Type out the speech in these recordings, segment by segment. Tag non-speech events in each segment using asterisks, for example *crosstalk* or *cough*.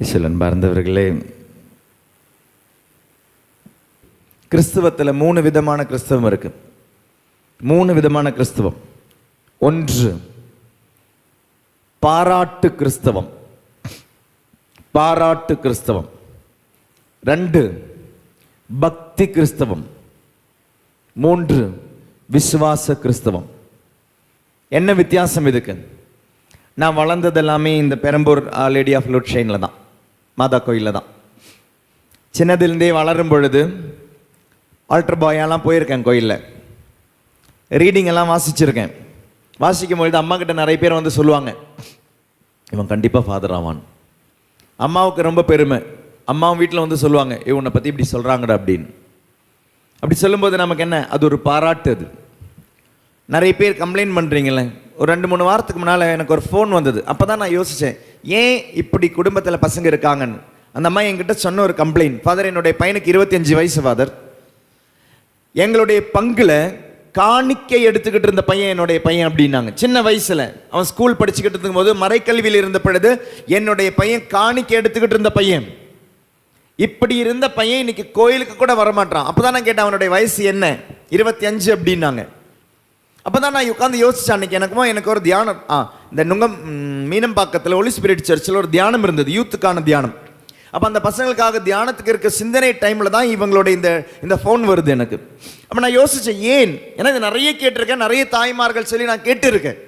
இசலன் பார்ந்தவர்களே கிறிஸ்துவத்தில் மூணு விதமான கிறிஸ்தவம் இருக்கு. மூணு விதமான கிறிஸ்தவம். ஒன்று பாராட்டு கிறிஸ்தவம். பாராட்டு கிறிஸ்தவம். ரெண்டு பக்தி கிறிஸ்தவம். மூன்று விசுவாச கிறிஸ்தவம். என்ன வித்தியாசம் இதுக்கு? நான் வளர்ந்தது எல்லாமே இந்த பெரம்பூர் லேடி ஆஃப் லூட் ஷைனில் தான். மாதா கோயிலில் தான். சின்னதுலேருந்தே வளரும் பொழுது ஆல்டர் பாயெல்லாம் போயிருக்கேன் கோயிலில். ரீடிங் எல்லாம் வாசிச்சிருக்கேன். வாசிக்கும் பொழுது அம்மா கிட்ட நிறைய பேர் வந்து சொல்லுவாங்க இவன் கண்டிப்பாக ஃபாதர் ஆவான். அம்மாவுக்கு ரொம்ப பெருமை. அம்மாவும் வீட்டில் வந்து சொல்லுவாங்க இவனை பற்றி இப்படி சொல்கிறாங்கடா அப்படின்னு. அப்படி சொல்லும்போது நமக்கு என்ன? அது ஒரு பாராட்டு அது. நிறைய பேர் கம்ப்ளைண்ட் பண்ணுறீங்களே ஒரு ரெண்டு மூணு வாரத்துக்கு முன்னால் எனக்கு ஒரு ஃபோன் வந்தது. அப்போ தான் நான் யோசித்தேன் ஏன் இப்படி குடும்பத்தில் பசங்க இருக்காங்கன்னு? அந்த அம்மா என்கிட்ட சொன்ன ஒரு கம்ப்ளைண்ட் ஃபாதர் என்னுடைய பையனுக்கு இருபத்தஞ்சு வயசு ஃபாதர் எங்களுடைய பங்கில் காணிக்கை எடுத்துக்கிட்டு இருந்த பையன் என்னுடைய பையன் அப்படின்னாங்க. சின்ன வயசில் அவன் ஸ்கூல் படிச்சுக்கிட்டு இருக்கும்போது மறைக்கல்வியில் இருந்த பொழுது என்னுடைய பையன் காணிக்கை எடுத்துக்கிட்டு இருந்த பையன். இப்படி இருந்த பையன் இன்னைக்கு கோயிலுக்கு கூட வரமாட்டான். அப்பதான் நான் கேட்டேன் அவனுடைய வயசு என்ன? இருபத்தி அஞ்சு அப்படின்னாங்க. அப்பதான் நான் உட்காந்து யோசித்தேன் அன்னைக்கு எனக்குமோ எனக்கு ஒரு தியானம். ஆ இந்த நுங்கம் மீனம்பாக்கத்தில் ஒலி ஸ்பிரிட் சர்ச்சில் ஒரு தியானம் இருந்தது யூத்துக்கான தியானம். அப்போ அந்த பசங்களுக்காக தியானத்துக்கு இருக்க சிந்தனை டைமில் தான் இவங்களோட இந்த இந்த ஃபோன் வருது எனக்கு. அப்போ நான் யோசித்தேன் ஏன்? ஏன்னா இது நிறைய கேட்டிருக்கேன் நிறைய தாய்மார்கள் சொல்லி நான் கேட்டிருக்கேன்.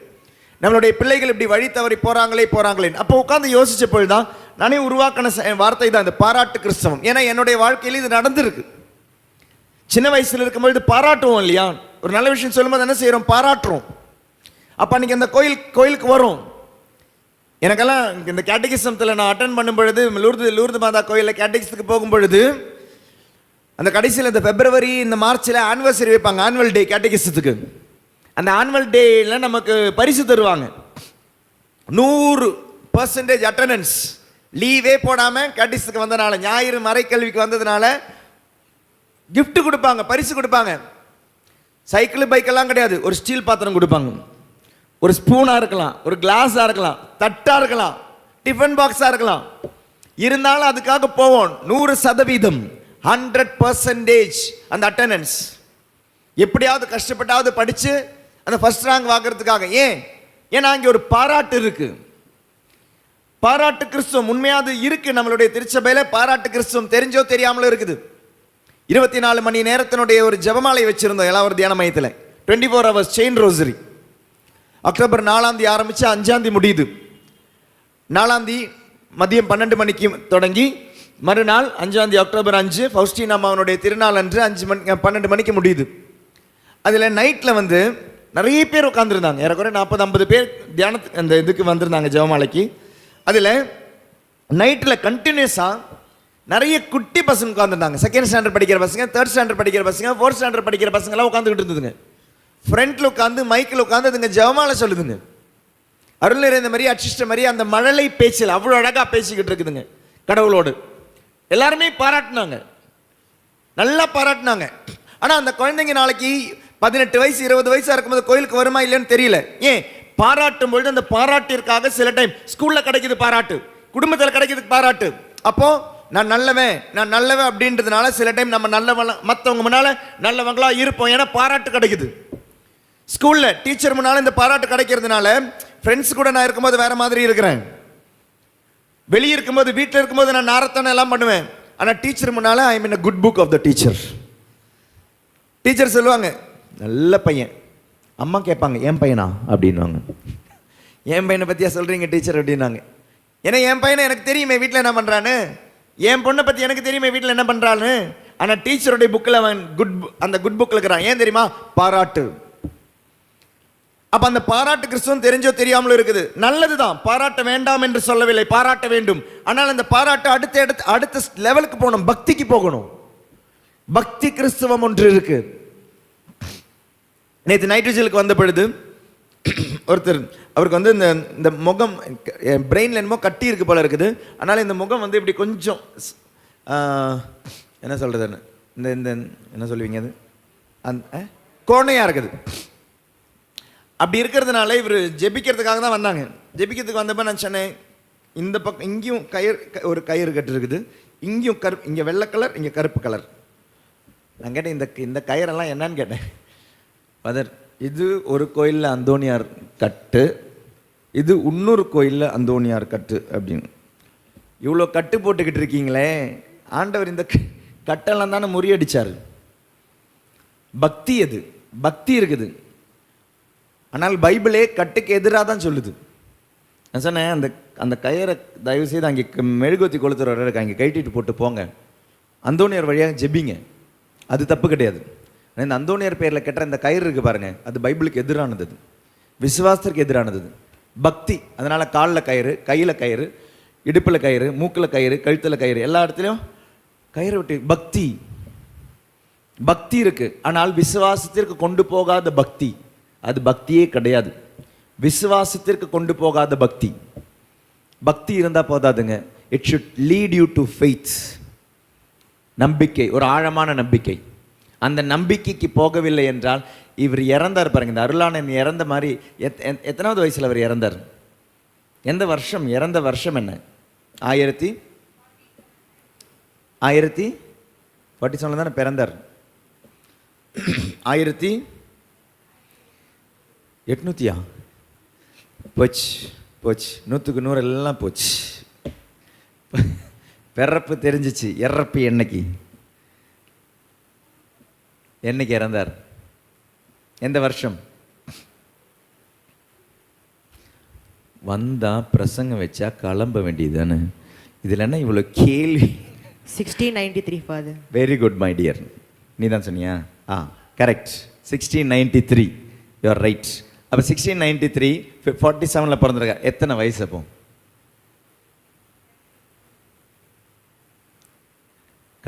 நம்மளுடைய பிள்ளைகள் இப்படி வழி தவறி போகிறாங்களே போகிறாங்களே அப்போ உட்காந்து யோசித்த பொழுது தான் நானே உருவாக்கின வார்த்தை தான் இந்த பாராட்டு கிறிஸ்தவம். ஏன்னா என்னுடைய வாழ்க்கையில் இது நடந்திருக்கு. சின்ன வயசில் இருக்கும்பொழுது பாராட்டுவோம் இல்லையா? ஒரு நல்ல விஷயம் சொல்லும்போது என்ன செய்கிறோம் பாராட்டுறோம். அப்போ அன்றைக்கி அந்த கோயில் கோயிலுக்கு வரும். எனக்கெல்லாம் இந்த கேட்டகிசத்தில் நான் அட்டன் பண்ணும் பொழுது லூர்து லூர்து மாதா கோயிலில் கேட்டகிசத்துக்கு போகும் பொழுது அந்த கடைசியில் இந்த பிப்ரவரி இந்த மார்ச்சில் ஆனிவர்சரி வைப்பாங்க ஆனுவல் டே கேட்டகிசத்துக்கு அந்த ஆனுவல் டேயில் நமக்கு பரிசு தருவாங்க. நூறு பர்சன்டேஜ் அட்டண்டன்ஸ் லீவே போடாமல் கேட்டகிசத்துக்கு வந்தனால ஞாயிறு மறைக்கல்விக்கு வந்ததுனால கிஃப்ட் கொடுப்பாங்க பரிசு கொடுப்பாங்க. சைக்கிள் பைக்கெல்லாம் கிடையாது. ஒரு ஸ்டீல் பாத்திரம் கொடுப்பாங்க. ஒரு ஸ்பூனாக இருக்கலாம். ஒரு கிளாஸாக இருக்கலாம். தட்டாக இருக்கலாம். டிஃபன் பாக்ஸாக இருக்கலாம். இருந்தாலும் அதுக்காக போவோம். நூறு சதவீதம். ஹண்ட்ரட் பர்சன்டேஜ் அந்த அட்டண்டன்ஸ் எப்படியாவது கஷ்டப்பட்டாவது படித்து அந்த ஃபர்ஸ்ட் ரேங்க் வாங்குறதுக்காக. ஏன்? ஏன்னா அங்கே ஒரு பாராட்டு இருக்குது பாராட்டு கிறிஸ்துவம் உண்மையாவது இருக்குது நம்மளுடைய திருச்சபையில். பாராட்டு கிறிஸ்துவம் தெரிஞ்சோ தெரியாமலோ இருக்குது. இருபத்தி நாலு மணி நேரத்தினுடைய ஒரு ஜபமாலை வச்சிருந்தோம் எல்லா ஒரு தியான மையத்தில். Twenty four hours chain rosary October நாலாந்தி ஆரம்பித்து அஞ்சாந்தி முடியுது. நாலாந்தி மதியம் பன்னெண்டு மணிக்கு தொடங்கி மறுநாள் அஞ்சாந்தி அக்டோபர் அஞ்சு ஃபௌஸ்டின் அம்மாவனுடைய திருநாள் அன்று அஞ்சு மணி பன்னெண்டு மணிக்கு முடியுது. அதில் நைட்டில் வந்து நிறைய பேர் உட்காந்துருந்தாங்க ஏறக்குறைய நாற்பது ஐம்பது பேர் தியானத்து அந்த இதுக்கு வந்திருந்தாங்க ஜெவமாலைக்கு அதில் நைட்டில் கண்டினியூஸாக நிறைய குட்டி பசங்க உட்காந்துருந்தாங்க செகண்ட் ஸ்டாண்டர்ட் படிக்கிற பசங்க தேர்ட் ஸ்டாண்டர்ட் படிக்கிற பசங்க ஃபோர்த் ஸ்டாண்டர்ட் படிக்கிற பசங்களாம் உட்காந்துக்கிட்டு இருந்ததுங்க. ஃப்ரண்ட்டில் உட்காந்து மைக்கில் உட்காந்து அதுங்க ஜெபமாலை சொல்லுதுங்க. அருள் நிறைந்த மாதிரி அச்சிஷ்ட மாதிரி அந்த மழலை பேச்சில் அவ்வளோ அழகாக பேசிக்கிட்டு இருக்குதுங்க கடவுளோடு. எல்லாருமே பாராட்டினாங்க. நல்லா பாராட்டினாங்க. ஆனால் அந்த குழந்தைங்க நாளைக்கு பதினெட்டு வயசு இருபது வயசாக இருக்கும்போது கோயிலுக்கு வருமா இல்லைன்னு தெரியல. ஏன்? பாராட்டும் பொழுது அந்த பாராட்டிற்காக சில டைம் ஸ்கூலில் கிடைக்கிது பாராட்டு குடும்பத்தில் கிடைக்கிது பாராட்டு. அப்போது நான் நல்லவன் நான் நல்லவன் அப்படின்றதுனால சில டைம் நம்ம நல்லவன் மற்றவங்க முன்னால் நல்லவங்களாக இருப்போம். ஏன்னா பாராட்டு கிடைக்குது. ஸ்கூலில் டீச்சர் முன்னால் இந்த பாராட்டு கிடைக்கிறதுனால ஃப்ரெண்ட்ஸ் கூட நான் இருக்கும்போது வேறு மாதிரி இருக்கிறேன். வெளியே இருக்கும்போது வீட்டில் இருக்கும்போது நான் நாரத்தனை எல்லாம் பண்ணுவேன். ஆனால் டீச்சர் முன்னால் I mean good book of the teacher teacher சொல்லுவாங்க நல்ல பையன். அம்மா கேட்பாங்க என் பையனா? அப்படின்வாங்க என் பையனை பற்றியா சொல்கிறீங்க டீச்சர் அப்படின்னாங்க. ஏன்னா என் பையனை எனக்கு தெரியுமே வீட்டில் என்ன பண்ணுறான்னு என் பொண்ணை பற்றி எனக்கு தெரியுமே வீட்டில் என்ன பண்ணுறான்னு ஆனால் டீச்சருடைய புக்கில் அவன் குட் அந்த குட் புக்கில் இருக்கிறான். ஏன் தெரியுமா? பாராட்டு. அப்போ அந்த பாராட்டு கிறிஸ்துவம் தெரிஞ்சோ தெரியாமலும் இருக்குது. நல்லது தான் பாராட்ட வேண்டாம் என்று சொல்லவில்லை. பாராட்ட வேண்டும். ஆனால் அந்த பாராட்டு அடுத்த அடுத்த அடுத்த லெவலுக்கு போகணும். பக்திக்கு போகணும். பக்தி கிறிஸ்துவம் ஒன்று இருக்கு. நேற்று நைட்ரஜலுக்கு வந்த பொழுது ஒருத்தர் அவருக்கு வந்து இந்த இந்த முகம் பிரெயினில் என்னமோ கட்டி இருக்கு போல இருக்குது. அதனால் இந்த முகம் வந்து இப்படி கொஞ்சம் ஸ்- என்ன சொல்கிறதுன்னு இந்த இந்த என்ன சொல்லுவீங்க அது? அந்த கோணையாக இருக்குது. அப்படி இருக்கிறதுனால இவர் ஜெபிக்கிறதுக்காக தான் வந்தாங்க. ஜெபிக்கிறதுக்கு வந்தப்போ நான் சொன்னேன் இந்த பக்கம் இங்கேயும் கயிறு க- ஒரு கயிறு கட்டிருக்குது. இங்கேயும் கருப்பு இங்கே வெள்ளை கலர் இங்கே கருப்பு கலர். நான் கேட்டேன் இந்த இந்த கயிறெல்லாம் என்னன்னு கேட்டேன். பதர் இது ஒரு கோயிலில் அந்தோணியார் கட்டு இது இன்னொரு கோயிலில் அந்தோணியார் கட்டு அப்படின்னு. இவ்வளோ கட்டு போட்டுக்கிட்டு இருக்கீங்களே. ஆண்டவர் இந்த க- கட்டெல்லாம் தானே முறியடிச்சார். பக்தி அது பக்தி இருக்குது. ஆனால் பைபிளே கட்டுக்கு எதிராக தான் சொல்லுது. நான் சொன்னேன் அந்த அந்த கயரை தயவு செய்து அங்கே க- மெழுகுவத்தி கொளுத்துற வர அங்கே கைட்டிட்டு போட்டு போங்க. அந்தோனியார் வழியாக ஜெபிங்க. அது தப்பு கிடையாது. இந்த அந்தோனியார் பேரில் கெட்ட இந்த கயிறு இருக்குது பாருங்கள் அது பைபிளுக்கு எதிரானது விசுவாசத்திற்கு எதிரானது பக்தி. அதனால காலில் கயிறு கையில் கயிறு இடுப்பில் கயிறு மூக்கில் கயிறு கழுத்தில் கயிறு எல்லா இடத்துலையும் கயிறு விட்டு பக்தி. பக்தி இருக்கு. ஆனால் விசுவாசத்திற்கு கொண்டு போகாத பக்தி அது பக்தியே கிடையாது. விசுவாசத்திற்கு கொண்டு போகாத பக்தி. பக்தி இருந்தா போதாதுங்க. It should lead you to faith நம்பிக்கை ஒரு ஆழமான நம்பிக்கை. அந்த நம்பிக்கைக்கு போகவில்லை என்றால் இவர் இறந்தார் பாருங்க. இந்த அருளானன் இறந்த மாதிரி எத்- எத்- எத்தனாவது வயசில் அவர் இறந்தார்? எந்த வருஷம்? இறந்த வருஷம் என்ன? ஆயிரத்தி ஆயிரத்தி ஃபார்ட்டி செவனில் தானே பிறந்தார். ஆயிரத்தி எட்நூற்றியா போச்சு போச்சு. நூற்றுக்கு நூறு எல்லாம் போச்சு. பிறப்பு தெரிஞ்சிச்சு. இறப்பு என்னைக்கு? என்னைக்கு இறந்தார்? எந்த வருஷம்? வந்தா பிரசங்கம் வச்சா கிளம்ப வேண்டியது தானே இதில் என்ன இவ்வளோ கேள்வி? 1693 father. Very good my dear நீ தான் சொன்னியா? ஆ correct sixteen ninety three you are right அப்போ சிக்ஸ்டீன் நைன்டி த்ரீ ஃபார்ட்டி செவனில் பிறந்திருக்க? எத்தனை வயசு அப்போ?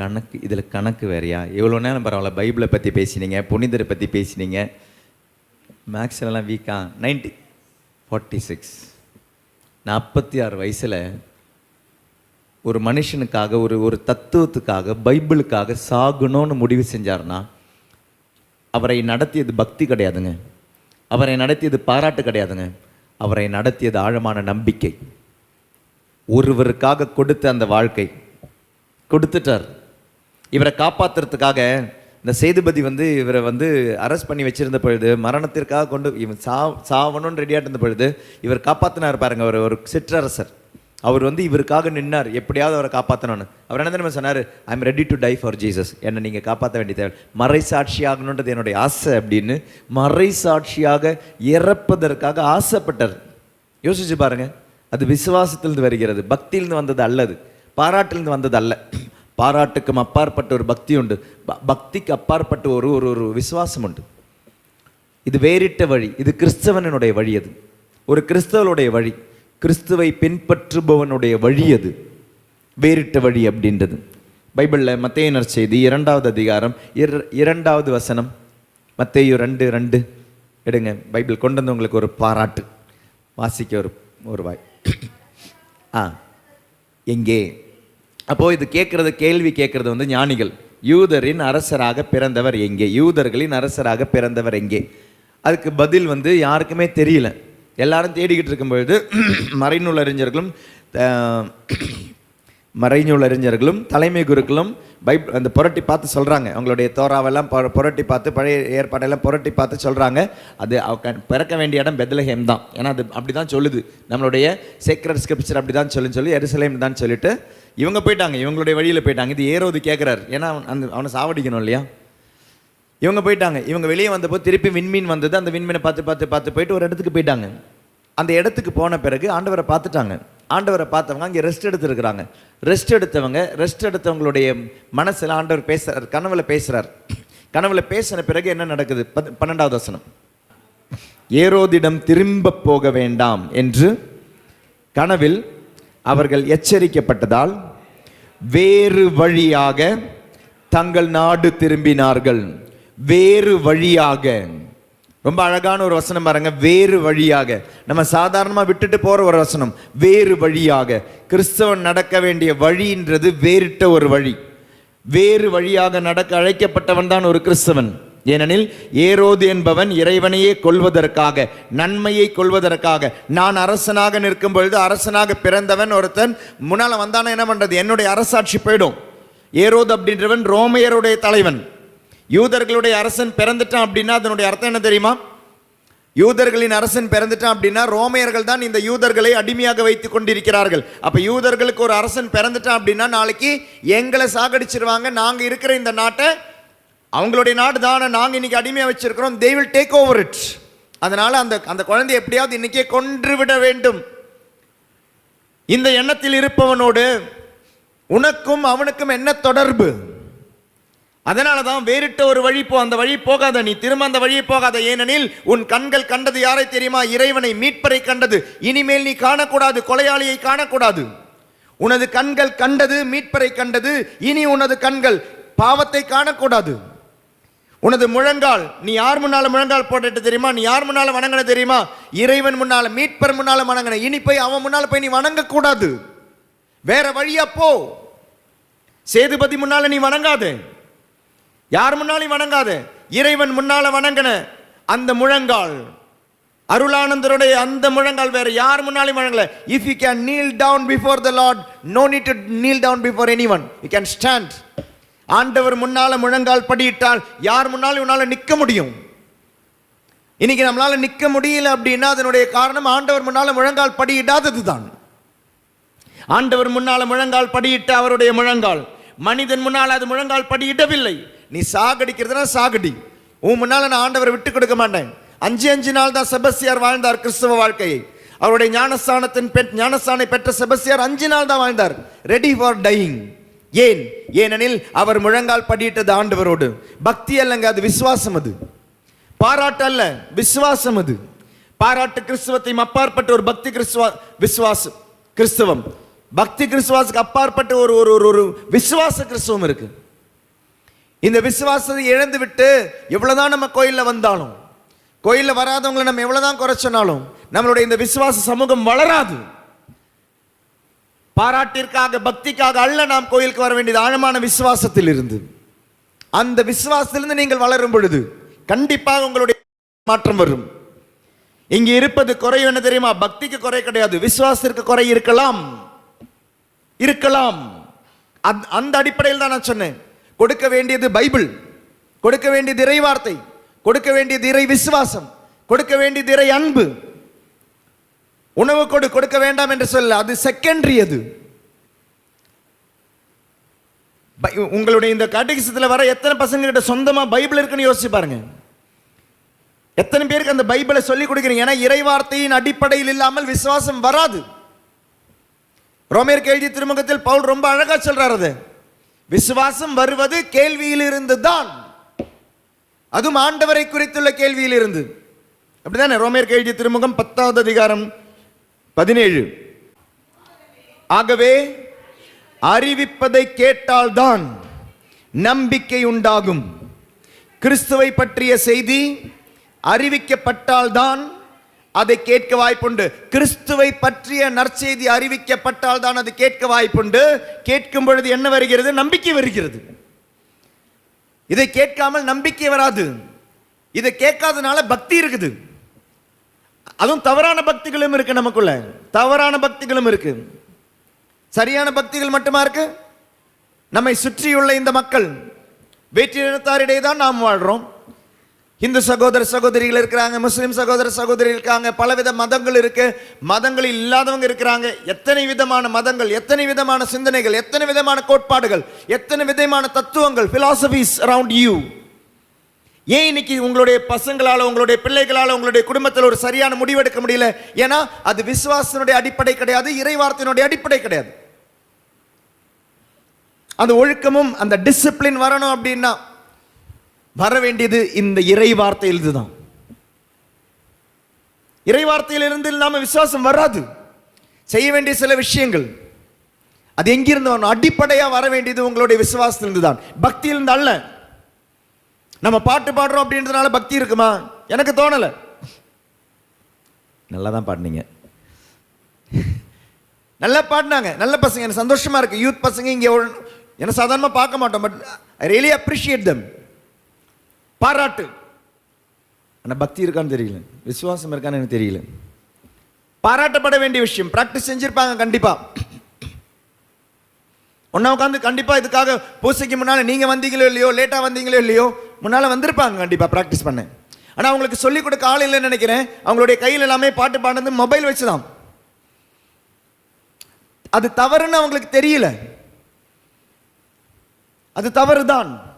கணக்கு இதில் கணக்கு வேறையா? எவ்வளோ நேரம் பரவாயில்ல பைபிளை பற்றி பேசினீங்க புனிதரை பற்றி பேசினீங்க. மேக்ஸ்லலாம் வீக்கா நைன்டி ஃபார்ட்டி சிக்ஸ் நாற்பத்தி ஆறு வயசில் ஒரு மனுஷனுக்காக ஒரு ஒரு தத்துவத்துக்காக பைபிளுக்காக சாகணும்னு முடிவு செஞ்சார்னா அவரை நடத்தியது பக்தி கிடையாதுங்க. அவரை நடத்தியது பாராட்டு கிடையாதுங்க. அவரை நடத்தியது ஆழமான நம்பிக்கை. ஒருவருக்காக கொடுத்த அந்த வாழ்க்கை. கொடுத்துட்டார். இவரை காப்பாத்துறதுக்காக இந்த சேதுபதி வந்து இவரை வந்து அரெஸ்ட் பண்ணி வச்சிருந்த பொழுது மரணத்திற்காக கொண்டு இவன் சா சாவணும்னு ரெடியாக இருந்த பொழுது இவர் காப்பாற்றினார் பாருங்க அவர் ஒரு சிற்றரசர். அவர் வந்து இவருக்காக நின்னார் எப்படியாவது அவரை காப்பாற்றணும்னு அவர் என்ன தெரியுமா சொன்னார்? I am ready to die for Jesus என்னை நீங்கள் காப்பாற்ற வேண்டிய தேவை மறை சாட்சியாகணுன்றது என்னுடைய ஆசை அப்படின்னு மறை சாட்சியாக இறப்பதற்காக ஆசைப்பட்டார். யோசிச்சு பாருங்கள் அது விசுவாசத்திலிருந்து வருகிறது பக்தியிலிருந்து வந்தது அல்லது பாராட்டிலிருந்து வந்தது அல்ல. பாராட்டுக்கும் அப்பாற்பட்ட ஒரு பக்தி உண்டு ப- பக்திக்கு அப்பாற்பட்ட ஒரு ஒரு ஒரு விசுவாசம் உண்டு இது வேறிட்ட வழி. இது கிறிஸ்தவனுடைய வழி அது. ஒரு கிறிஸ்தவனுடைய வழி. கிறிஸ்துவை பின்பற்றுபவனுடைய வழி அது. வேறிட்ட வழி அப்படின்றது. பைபிளில் மத்தேயனர் செய்தி இரண்டாவது அதிகாரம் இர- இரண்டாவது வசனம். மத்தேயு ரெண்டு ரெண்டு. எடுங்க. பைபிள் கொண்டு வந்தவங்களுக்கு ஒரு பாராட்டு. வாசிக்க ஒரு ஒரு வாய். *clears throat* ஆ. எங்கே? அப்போது இது கேட்குறது கேள்வி கேட்குறது வந்து ஞானிகள். யூதரின் அரசராக பிறந்தவர் எங்கே? யூதர்களின் அரசராக பிறந்தவர் எங்கே? அதுக்கு பதில் வந்து யாருக்குமே தெரியல. எல்லாரும் தேடிக்கிட்டு இருக்கும்பொழுது மறைநூல் அறிஞர்களும் அஹ், அறிஞர்களும் தலைமை குருக்களும் பைப் அந்த புரட்டி பார்த்து சொல்கிறாங்க அவங்களுடைய தோராவெல்லாம் புரட்டி பார்த்து பழைய ஏற்பாடெல்லாம் புரட்டி பார்த்து சொல்கிறாங்க அது அவ க- பிறக்க வேண்டிய இடம் பெத்லஹேம் தான். ஏன்னா அது அப்படி தான் சொல்லுது. நம்மளுடைய சீக்ரெட் ஸ்கிரிப்சர் அப்படி தான் சொல்லுன்னு சொல்லி எருசலேம் தான் சொல்லிட்டு இவங்க போயிட்டாங்க. இவங்களுடைய வழியில் போயிட்டாங்க. இது ஏறோது கேட்குறாரு ஏன்னா அவன் அந்த அவனை சாவடிக்கணும் இல்லையா? இவங்க போயிட்டாங்க. இவங்க வெளியே வந்தப்போ திருப்பி விண்மீன் வந்தது. அந்த விண்மீனை பார்த்து பார்த்து பார்த்து போயிட்டு ஒரு இடத்துக்கு போயிட்டாங்க. அந்த இடத்துக்கு போன பிறகு ஆண்டவரை பார்த்துட்டாங்க. ஆண்டவரை பார்த்தவங்க அங்கே ரெஸ்ட் எடுத்துருக்குறாங்க. ரெஸ்ட் எடுத்தவங்க ரெஸ்ட் எடுத்தவங்களுடைய மனசில் ஆண்டவர் பேசுகிறார் கனவுல பேசுகிறார் கனவுல பேசின பிறகு என்ன நடக்குது? பத்- பன்னெண்டாவது வசனம். ஏரோதிடம் திரும்ப போக வேண்டாம் என்று கனவில் அவர்கள் எச்சரிக்கப்பட்டதால் வேறு வழியாக தங்கள் நாடு திரும்பினார்கள். வேறு வழியாக ரொம்ப அழகான ஒரு வசனம் பாருங்க. வேறு வழியாக. நம்ம சாதாரணமாக விட்டுட்டு போகிற ஒரு வசனம். வேறு வழியாக. கிறிஸ்தவன் நடக்க வேண்டிய வழின்றது வேறிட்ட ஒரு வழி. வேறு வழியாக நடக்க அழைக்கப்பட்டவன் தான் ஒரு கிறிஸ்தவன். ஏனெனில் ஏரோது என்பவன் இறைவனையே கொல்வதற்காக நன்மையை கொல்வதற்காக. நான் அரசனாக நிற்கும் பொழுது அரசனாக பிறந்தவன் ஒருத்தன் முன்னால் வந்தானே என்ன பண்ணுறது என்னுடைய அரசாட்சி போயிடும். ஏரோது அப்படின்றவன் ரோமையருடைய தலைவன். யூதர்களுடைய அரசன் பிறந்துட்டான் அப்படின்னா அதனுடைய அர்த்தம் என்ன தெரியுமா? யூதர்களின் அரசன் பிறந்துட்டான் அப்படின்னா ரோமையர்கள் தான் இந்த யூதர்களை அடிமையாக வைத்து கொண்டிருக்கிறார்கள். அப்போ யூதர்களுக்கு ஒரு அரசன் பிறந்துட்டான் அப்படின்னா நாளைக்கு எங்களை சாகடிச்சிருவாங்க. நாங்கள் இருக்கிற இந்த நாட்டை அவங்களுடைய நாடு தானே நாங்கள் இன்றைக்கி அடிமையாக வச்சுருக்கிறோம். They will take over it அதனால் அந்த அந்த குழந்தை எப்படியாவது இன்னைக்கே கொன்று விட வேண்டும். இந்த எண்ணத்தில் இருப்பவனோடு உனக்கும் அவனுக்கும் என்ன தொடர்பு? அதனால தான் வேறிட்ட ஒரு வழி போ அந்த வழி போகாத நீ திரும்ப அந்த வழியை போகாத. ஏனெனில் உன் கண்கள் கண்டது யாரை தெரியுமா? இறைவனை மீட்பரை கண்டது. இனிமேல் நீ காணக்கூடாது கொலையாளியை காணக்கூடாது. உனது கண்கள் கண்டது மீட்பரை கண்டது. இனி உனது கண்கள் பாவத்தை காணக்கூடாது. உனது முழங்கால் நீ யார் முன்னால முழங்கால் போட்டுட்டு தெரியுமா? நீ யார் முன்னால வணங்கின தெரியுமா? இறைவன் முன்னால மீட்பர் முன்னால வணங்கின. இனி போய் அவன் முன்னால போய் நீ வணங்கக்கூடாது. வேற வழியா போ. சேதுபதி முன்னால நீ வணங்காதே. யார் முன்னாலையும் வணங்காது. இறைவன் முன்னால வணங்கின அந்த முழங்கால். அருளானந்தருடைய அந்த முழங்கால் வேற யார் முன்னாலையும் வணங்கல. If you can kneel down before the Lord no need to kneel down before any one you can stand ஆண்டவர் முன்னால முழங்கால் படியிட்டால் யார் முன்னாலும் உன்னால நிற்க முடியும். இன்னைக்கு நம்மளால நிற்க முடியல அப்படின்னா அதனுடைய காரணம் ஆண்டவர் முன்னால முழங்கால் படியிடாதது தான் ஆண்டவர் முன்னால முழங்கால் படியிட்ட அவருடைய முழங்கால். மனிதன் முன்னால் அது முழங்கால் படியிடவில்லை. நீ சாகடிக்கிறதுனா சாகடி. உன் முன்னால் நான் ஆண்டவரை விட்டு கொடுக்க மாட்டேன். அஞ்சு அஞ்சு நாள் தான் செபஸ்தியார் வாழ்ந்தார் கிறிஸ்தவ வாழ்க்கையை. அவருடைய ஞானஸ்தானத்தின் பெற் ஞானஸ்தானை பெற்ற செபஸ்தியார் அஞ்சு நாள் தான் வாழ்ந்தார். ரெடி ஃபார் டையிங் ஏன்? ஏனெனில் அவர் முழங்கால் படியிட்டது ஆண்டவரோடு. பக்தி அல்லங்க அது விசுவாசம் அது. பாராட்டு அல்ல விசுவாசம் அது. பாராட்டு கிறிஸ்துவத்தையும் அப்பாற்பட்ட ஒரு பக்தி கிறிஸ்துவ விசுவாசம் கிறிஸ்தவம். பக்தி கிறிஸ்துவாசுக்கு அப்பாற்பட்ட ஒரு ஒரு ஒரு ஒரு விசுவாச கிறிஸ்துவம் இருக்குது இந்த விசுவாசத்தை இழந்து விட்டு எவ்வளோதான் நம்ம கோயிலில் வந்தாலும் கோயிலில் வராதவங்களை நம்ம எவ்வளோதான் குறை சொன்னாலும் நம்மளுடைய இந்த விசுவாச சமூகம் வளராது. பாராட்டிற்காக பக்திக்காக அல்ல நாம் கோயிலுக்கு வர வேண்டியது ஆழமான விசுவாசத்தில் இருந்து. அந்த விசுவாசத்திலிருந்து நீங்கள் வளரும் பொழுது கண்டிப்பாக உங்களுடைய மாற்றம் வரும். இங்கே இருப்பது குறை என்ன தெரியுமா? பக்திக்கு குறை கிடையாது விசுவாசத்திற்கு குறை இருக்கலாம். இருக்கலாம். அந்த அடிப்படையில் தான் நான் சொன்னேன். கொடுக்க வேண்டியது பைபிள் கொடுக்க வேண்டியது இறை வார்த்தை கொடுக்க வேண்டியது இறை விசுவாசம் கொடுக்க வேண்டியது இறை அன்பு. உணவு கொடு கொடுக்க வேண்டாம் என்று சொல்ல அது செகண்டரி அது பை- உங்களுடைய இந்த கேட்டகிசத்தில் வர எத்தனை பசங்க கிட்ட சொந்தமாக பைபிள் இருக்குன்னு யோசிச்சு பாருங்க. எத்தனை பேருக்கு அந்த பைபிளை சொல்லி கொடுக்குறீங்க? ஏன்னா இறை வார்த்தையின் அடிப்படையில் இல்லாமல் விசுவாசம் வராது. ரோமேர் எழுதிய திருமுகத்தில் பவுல் ரொம்ப அழகா சொல்றாரு அது. விசுவாசம் வருவது கேள்வியில் இருந்து தான் அதுவும் ஆண்டவரை குறித்துள்ள கேள்வியில் இருந்து அப்படிதானே? ரோமேர் கேள்வி திருமுகம் பத்தாவது அதிகாரம் பதினேழு. ஆகவே அறிவிப்பதை கேட்டால்தான் நம்பிக்கை உண்டாகும். கிறிஸ்துவை பற்றிய செய்தி அறிவிக்கப்பட்டால்தான் அதை கேட்க வாய்ப்புண்டு. கிறிஸ்துவை பற்றிய நற்செய்தி அறிவிக்கப்பட்டால் தான் அது கேட்க வாய்ப்புண்டு. கேட்கும் பொழுது என்ன வருகிறது? நம்பிக்கை வருகிறது. இதை கேட்காமல் நம்பிக்கை வராது. இதை கேட்காதனால பக்தி இருக்குது. அதுவும் தவறான பக்திகளும் இருக்கு நமக்குள்ள. தவறான பக்திகளும் இருக்கு. சரியான பக்திகள் மட்டுமா இருக்கு? நம்மை சுற்றியுள்ள இந்த மக்கள் வேற்றினத்தாரிடையே தான் நாம் வாழ்றோம். இந்து சகோதர சகோதரிகள் இருக்கிறாங்க முஸ்லீம் சகோதர சகோதரி இருக்காங்க பலவித மதங்கள் இருக்கு. மதங்கள் இல்லாதவங்க இருக்கிறாங்க. எத்தனை விதமான மதங்கள் எத்தனை விதமான சிந்தனைகள் எத்தனை விதமான கோட்பாடுகள் எத்தனை விதமான தத்துவங்கள் பிலாசபிஸ் அரவுண்ட் யூ ஏன் இன்னைக்கு உங்களுடைய பசங்களால் உங்களுடைய பிள்ளைகளால் உங்களுடைய குடும்பத்தில் ஒரு சரியான முடிவெடுக்க முடியல? ஏன்னா அது விசுவாசனுடைய அடிப்படை கிடையாது இறைவார்த்தையினுடைய அடிப்படை கிடையாது. அந்த ஒழுக்கமும் அந்த டிசிப்ளின் வரணும் அப்படின்னா வர வேண்டியது இந்த இறை வார்த்தையில் இதுதான் இறை வார்த்தையிலிருந்து இல்லாமல் விசுவாசம் வராது. செய்ய வேண்டிய சில விஷயங்கள். அது எங்கிருந்து வரணும்? அடிப்படையாக வர வேண்டியது உங்களுடைய விசுவாசத்திலிருந்து தான் பக்தியிலிருந்து அல்ல. நம்ம பாட்டு பாடுறோம் அப்படின்றதுனால பக்தி இருக்குமா? எனக்கு தோணல. நல்லா தான் பாடினீங்க. நல்லா பாடினாங்க. நல்ல பசங்க. எனக்கு சந்தோஷமா இருக்கு. யூத் பசங்க இங்கே என்ன சாதாரணமாக பார்க்க மாட்டோம் but I really appreciate them பாராட்டு. ஆனா பக்தி இருக்கான்னு தெரியல. விசுவாசம் இருக்கான்னு எனக்கு தெரியல. பாராட்டப்பட வேண்டிய விஷயம். பிராக்டிஸ் செஞ்சிருப்பாங்க கண்டிப்பா. ஒன்னா உட்காந்து கண்டிப்பா இதுக்காக பூசைக்கு முன்னால நீங்க வந்தீங்களோ இல்லையோ லேட்டா வந்தீங்களோ இல்லையோ முன்னால வந்திருப்பாங்க கண்டிப்பா பிராக்டிஸ் பண்ண. ஆனா அவங்களுக்கு சொல்லிக் கொடுக்க ஆள் இல்லைன்னு நினைக்கிறேன். அவங்களுடைய கையில் எல்லாமே பாட்டு பாடுறது மொபைல் வச்சுதான். அது தவறுன்னு அவங்களுக்கு தெரியல. அது தவறுதான்.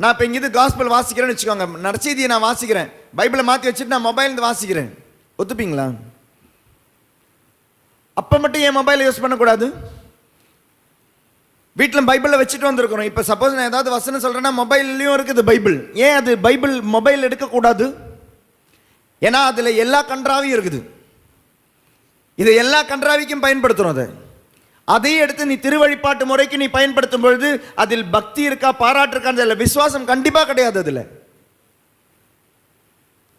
நான் இப்போ இங்கிருந்து காஸ்பல் வாசிக்கிறேன்னு வச்சுக்கோங்க. நற்செய்தியை நான் வாசிக்கிறேன். பைபிளை மாற்றி வச்சுட்டு நான் மொபைல் வாசிக்கிறேன். ஒத்துப்பீங்களா? அப்போ மட்டும் என் மொபைலை யூஸ் பண்ணக்கூடாது? வீட்டில் பைபிளில் வச்சுட்டு வந்திருக்கிறோம். இப்போ சப்போஸ் நான் ஏதாவது வசனம் சொல்கிறேன்னா மொபைல்லையும் இருக்குது பைபிள். ஏன் அது பைபிள் மொபைல் எடுக்கக்கூடாது? ஏன்னா அதில் எல்லா கன்றாவையும் இருக்குது. இதை எல்லா கன்றாவிக்கும் பயன்படுத்துகிறோம் அதை. அதை எடுத்து நீ திருவழிப்பாட்டு முறைக்கு நீ பயன்படுத்தும் பொழுது அதில் பக்தி இருக்கா பாராட்டு இருக்கான்னு தெரியல விசுவாசம் கண்டிப்பாக கிடையாது அதில்.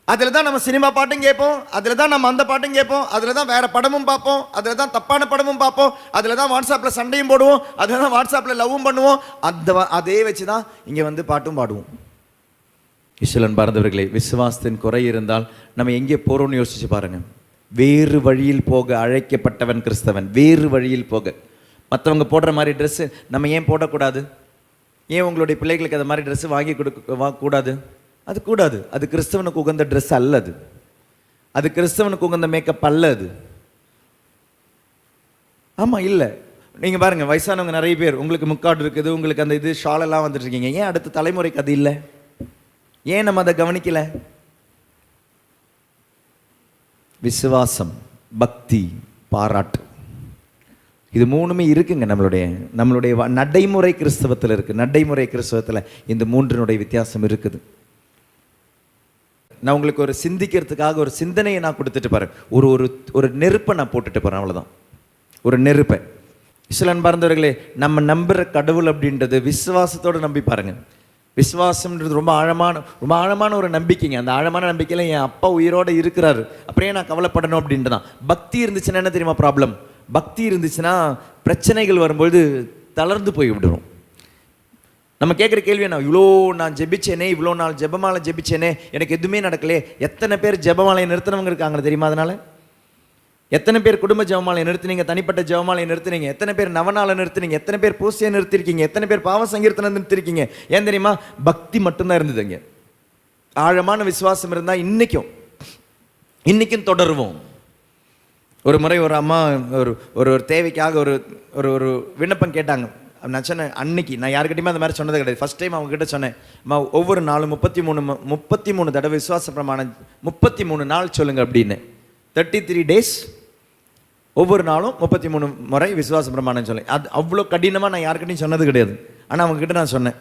அதில் தான் நம்ம சினிமா பாட்டும் கேட்போம் அதில் தான் நம்ம அந்த பாட்டும் கேட்போம் அதில் தான் வேறு படமும் பார்ப்போம் அதில் தான் தப்பான படமும் பார்ப்போம் அதில் தான் வாட்ஸ்அப்பில் சண்டையும் போடுவோம் அதில் தான் வாட்ஸ்அப்பில் லவ்வும் பண்ணுவோம் அந்த வ- அதே வச்சு தான் இங்கே வந்து பாட்டும் பாடுவோம். இஸ்வலன் பார்ந்தவர்களே விசுவாசத்தின் குறை இருந்தால் நம்ம எங்கே போகிறோம்னு யோசிச்சு பாருங்கள் வேறு வழியில் போக அழைக்கப்பட்டவன் கிறிஸ்தவன் வேறு வழியில் போக. மற்றவங்க போடுற மாதிரி ட்ரெஸ்ஸு நம்ம ஏன் போடக்கூடாது? ஏன் உங்களுடைய பிள்ளைகளுக்கு அந்த மாதிரி ட்ரெஸ்ஸு வாங்கி கொடுக்க வா கூடாது? அது கூடாது. அது கிறிஸ்தவனுக்கு உகந்த ட்ரெஸ் அல்ல அது. அது கிறிஸ்தவனுக்கு உகந்த மேக்கப் அல்ல அது. ஆமாம் இல்லை. நீங்கள் பாருங்கள் வயசானவங்க நிறைய பேர் உங்களுக்கு முக்காடு இருக்குது உங்களுக்கு அந்த இது ஷாலெல்லாம் வந்துட்டுருக்கீங்க ஏன் அடுத்த தலைமுறைக்கு அது இல்லை? ஏன் நம்ம அதை கவனிக்கலை? விசுவாசம் பக்தி பாராட்டு. இது மூணுமே இருக்குங்க நம்மளுடைய நம்மளுடைய நடைமுறை கிறிஸ்தவத்தில் இருக்குது நடைமுறை கிறிஸ்தவத்தில் இந்த மூன்றினுடைய வித்தியாசம் இருக்குது. நான் உங்களுக்கு ஒரு சிந்திக்கிறதுக்காக ஒரு சிந்தனையை நான் கொடுத்துட்டு பாருங்க ஒரு ஒரு ஒரு நெருப்பை நான் போட்டுட்டு போகிறேன் அவ்வளோதான் ஒரு நெருப்பை. சில பறந்தவர்களே நம்ம நம்புகிற கடவுள் அப்படின்றது விசுவாசத்தோடு நம்பி பாருங்கள் விசுவாசம்ன்றது ரொம்ப ஆழமான ரொம்ப ஆழமான ஒரு நம்பிக்கைங்க. அந்த ஆழமான நம்பிக்கையில் என் அப்பா உயிரோட இருக்கிறாரு. அப்படியே நான் கவலைப்படணும் அப்படின்ட்டு தான் பக்தி இருந்துச்சுன்னா என்ன தெரியுமா ப்ராப்ளம் பக்தி இருந்துச்சுன்னா பிரச்சனைகள் வரும்பொழுது தளர்ந்து போய் விடுறோம். நம்ம கேட்குற கேள்வி என்ன? இவ்வளோ நான் ஜெபிச்சேனே இவ்வளோ நாள் ஜெபமாலை ஜெபிச்சேனே எனக்கு எதுவுமே நடக்கலையே. எத்தனை பேர் ஜெபமாலையை நிறுத்தினவங்க இருக்காங்க தெரியுமா அதனால? எத்தனை பேர் குடும்ப ஜெபமாலையை நிறுத்தினீங்க? தனிப்பட்ட ஜெபமாலையை நிறுத்தினீங்க. எத்தனை பேர் நவநாளை நிறுத்தினீங்க? எத்தனை பேர் பூசையை நிறுத்திருக்கீங்க? எத்தனை பேர் பாவ சங்கீர்த்தனை நிறுத்திருக்கீங்க? ஏன் தெரியுமா? பக்தி மட்டும்தான் இருந்ததுங்க ஆழமான விசுவாசம் இருந்தால் இன்னைக்கும் இன்னைக்கும் தொடருவோம். ஒரு முறை ஒரு அம்மா ஒரு ஒரு ஒரு தேவைக்காக ஒரு ஒரு ஒரு விண்ணப்பம் கேட்டாங்க. நான் சொன்னேன் அன்னைக்கு. நான் யாருக்கிட்டையுமே அந்த மாதிரி சொன்னது கிடையாது. ஃபர்ஸ்ட் டைம் அவங்க கிட்ட சொன்னேன். அம்மா ஒவ்வொரு நாளும் முப்பத்தி மூணு மு- முப்பத்தி மூணு தடவை விசுவாச பிரமாணம் முப்பத்தி மூணு நாள் சொல்லுங்கள் அப்படின்னு. தேர்ட்டி த்ரீ டேஸ் ஒவ்வொரு நாளும் முப்பத்தி மூணு முறை விசுவாச பிரமாணம் சொல்லி. அது அவ்வளோ கடினமாக நான் யாருக்கிட்டையும் சொன்னது கிடையாது. ஆனால் அவங்கக்கிட்ட நான் சொன்னேன்.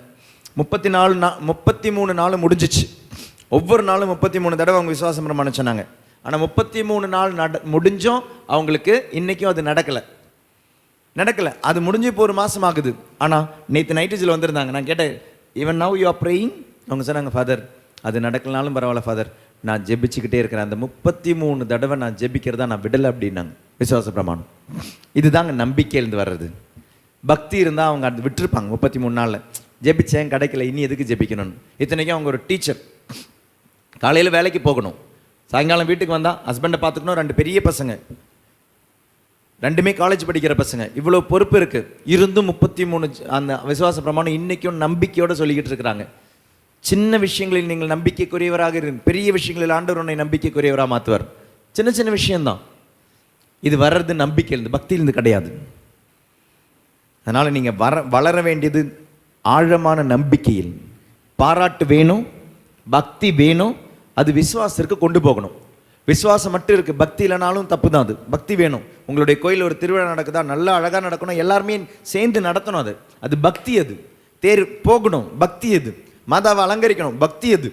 முப்பத்தி நாலு நா முப்பத்தி மூணு நாள் முடிஞ்சிச்சு. ஒவ்வொரு நாளும் முப்பத்தி மூணு தடவை அவங்க விசுவாச பிரமாணம் சொன்னாங்க. ஆனால் முப்பத்தி மூணு நாள் நட முடிஞ்சும் அவங்களுக்கு இன்றைக்கும் அது நடக்கலை. நடக்கலை. அது முடிஞ்சு இப்போ ஒரு மாதம் ஆகுது. ஆனால் நேற்று நைட்டு இதில் வந்திருந்தாங்க. நான் கேட்டேன் even now you are praying அவங்க சொன்னாங்க ஃபாதர் அது நடக்கலனாலும் பரவாயில்ல ஃபாதர் நான் ஜெபிச்சுக்கிட்டே இருக்கிறேன். அந்த முப்பத்தி மூணு தடவை நான் ஜெபிக்கிறதா நான் விடலை அப்படின்னாங்க. விசுவாச பிரமாணம். இதுதாங்க நம்பிக்கையிலேருந்து வர்றது. பக்தி இருந்தால் அவங்க அது விட்டுருப்பாங்க முப்பத்தி மூணு நாளில். ஜெபிச்சேன் கிடைக்கல இனி எதுக்கு ஜெபிக்கணும்னு. இத்தனைக்கும் அவங்க ஒரு டீச்சர். காலையில் வேலைக்கு போகணும். சாயங்காலம் வீட்டுக்கு வந்தால் ஹஸ்பண்டை பார்த்துக்கணும் ரெண்டு பெரிய பசங்க. ரெண்டுமே காலேஜ் படிக்கிற பசங்க. இவ்வளோ பொறுப்பு இருக்குது இருந்தும் முப்பத்தி மூணு அந்த விசுவாச பிரமாணம் இன்றைக்கும் நம்பிக்கையோடு சொல்லிக்கிட்டு இருக்கிறாங்க. சின்ன விஷயங்களில் நீங்கள் நம்பிக்கைக்குரியவராக இரு பெரிய விஷயங்களில் ஆண்டவர் உன்னை நம்பிக்கைக்குரியவராக மாற்றுவார் சின்ன சின்ன விஷயம்தான். இது வர்றது நம்பிக்கையிலிருந்து பக்தியிலிருந்து கிடையாது. அதனால் நீங்கள் வர வளர வேண்டியது ஆழமான நம்பிக்கையில் பாராட்டு வேணும் பக்தி வேணும் அது விசுவாசத்திற்கு கொண்டு போகணும். விசுவாசம் மட்டும் இருக்குது பக்தி இல்லைனாலும் தப்பு தான் அது. பக்தி வேணும். உங்களுடைய கோயில் ஒரு திருவிழா நடக்குதா நல்லா அழகாக நடக்கணும் எல்லாருமே சேர்ந்து நடத்தணும் அது. அது பக்தி அது. தேர் போகணும் பக்தி அது. மாதாவை அலங்கரிக்கணும் பக்தி அது.